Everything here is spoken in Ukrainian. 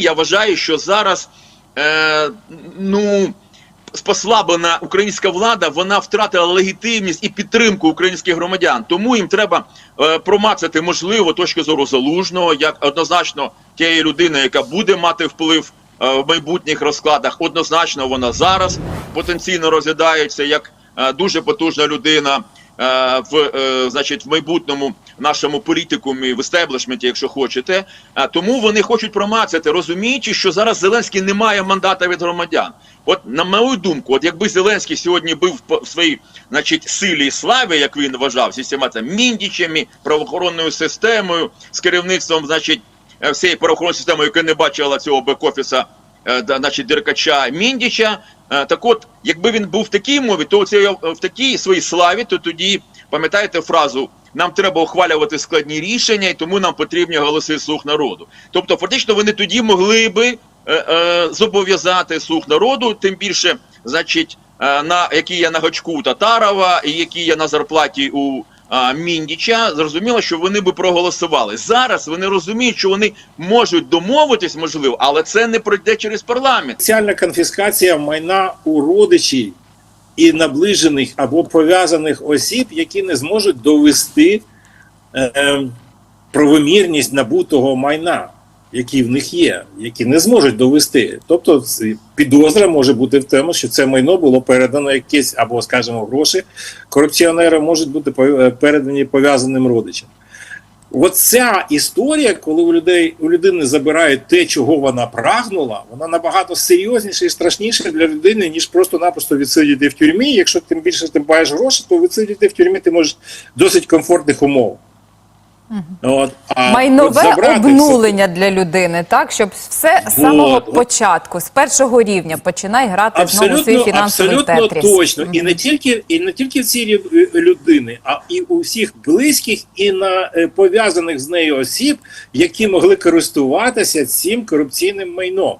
Я вважаю, що зараз е, ну, послаблена українська влада, вона втратила легітимність і підтримку українських громадян. Тому їм треба е, промацати можливо точку зору залужного, як однозначно тієї людини, яка буде мати вплив е, в майбутніх розкладах. Однозначно, вона зараз потенційно розглядається як е, дуже потужна людина. е, В значить в майбутньому нашому політикумі в естеблішменті, якщо хочете, А тому вони хочуть промацати, розуміючи, що зараз Зеленський не має мандата від громадян. От на мою думку, от якби Зеленський сьогодні був в своїй, значить, силі і славі, як він вважав, система міндічами, правоохоронною системою, з керівництвом, значить, е, всієї правоохоронної системи, яка не бачила цього бек-офіса, е, значить, Деркача Міндіча. Е, Так от, якби він був в такій мові, то це в такій своїй славі, то тоді пам'ятаєте фразу нам треба ухвалювати складні рішення, і тому нам потрібні голоси слуг народу. Тобто, фактично, вони тоді могли би е, е, зобов'язати слуг народу, тим більше, значить, е, на які є на гачку у Татарова і які є на зарплаті у а, Міндіча, зрозуміло, що вони би проголосували. Зараз вони розуміють, що вони можуть домовитись, можливо, але це не пройде через парламент. Спеціальна конфіскація майна у родичів і наближених або пов'язаних осіб, які не зможуть довести е, е, правомірність набутого майна, які в них є, які не зможуть довести. Тобто підозра може бути в тому, що це майно було передано якесь або, скажімо, гроші корупціонера можуть бути е, передані пов'язаним родичам. Оця історія, коли у людей у людини забирають те, чого вона прагнула, вона набагато серйозніша і страшніша для людини, ніж просто-напросто відсидіти в тюрмі. Якщо тим більше ти маєш гроші, то відсидіти в тюрмі ти можеш досить комфортних умов. От, а Майнове обнулення для людини, так щоб все з самого от. початку, з першого рівня, починай грати знову свій Абсолютно, фінансовий абсолютно тетріс. точно. І не тільки і не тільки в цій людини, а і у всіх близьких і на е, пов'язаних з нею осіб, які могли користуватися цим корупційним майном.